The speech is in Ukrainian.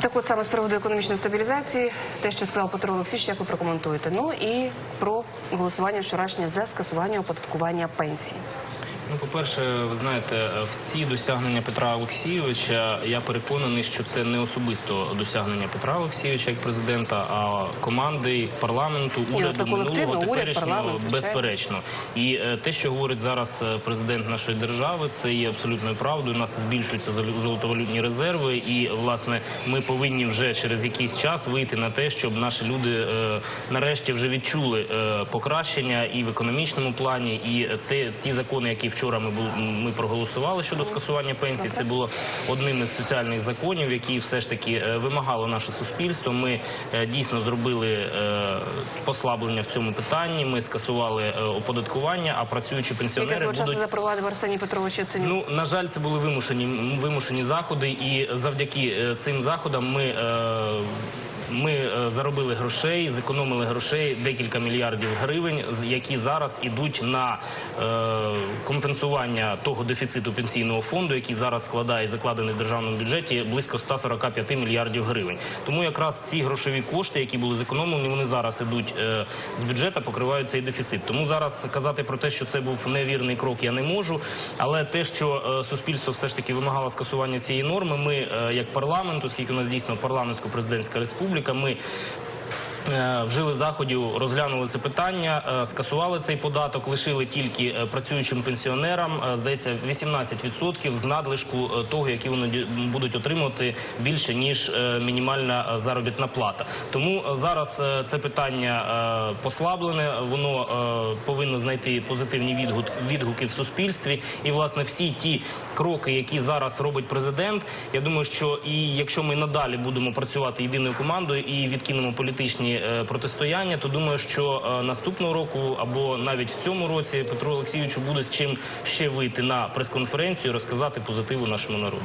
Так от саме з приводу економічної стабілізації, те, що сказав Петро Олексійович, як ви прокоментуєте. Ну і про голосування вчорашнє за скасування оподаткування пенсій. Ну, по-перше, ви знаєте, всі досягнення Петра Олексійовича, я переконаний, що це не особисто досягнення Петра Олексійовича як президента, а команди парламенту, ну, уряду минулого, теперішнього, безперечно. І е, те, що говорить зараз е, президент нашої держави, це є абсолютною правдою. У нас збільшуються зол- золотовалютні резерви, і власне ми повинні вже через якийсь час вийти на те, щоб наші люди е, нарешті вже відчули е, покращення і в економічному плані, і те, ті закони, які вчора ми бу- ми проголосували щодо скасування пенсій, це було одним із соціальних законів, які все ж таки е, вимагало наше суспільство. Ми е, дійсно зробили е, послаблення в цьому питанні. Ми скасували оподаткування, а працюючі Яке пенсіонери свого часу будуть запровадив Арсеній Петрович Яценюк. Ну на жаль, це були вимушені вимушені заходи, і завдяки цим заходам ми. Ми е, заробили грошей, зекономили грошей декілька мільярдів гривень, які зараз ідуть на е, компенсування того дефіциту пенсійного фонду, який зараз складає закладений в державному бюджеті близько 145 мільярдів гривень. Тому якраз ці грошові кошти, які були зекономлені, вони зараз ідуть е, з бюджету, покривають цей дефіцит. Тому зараз казати про те, що це був невірний крок, я не можу. Але те, що суспільство все ж таки вимагало скасування цієї норми, ми як парламент, оскільки у нас дійсно парламентсько-президентська республіка, ми. е, Вжили заходів, розглянули це питання, е, скасували цей податок, лишили тільки е, працюючим пенсіонерам, е, здається, 18% з надлишку е, того, які вони будуть отримувати більше ніж е, мінімальна е, заробітна плата. Тому е, зараз е, це питання е, послаблене, воно е, повинно знайти позитивні відгуки в суспільстві. І власне всі ті кроки, які зараз робить президент, я думаю, що і якщо ми надалі будемо працювати єдиною командою і відкинемо політичні е, протистояння, то думаю, що е, наступного року або навіть в цьому році Петру Олексійовичу буде з чим ще вийти на прес-конференцію і розказати позитиву нашому народу.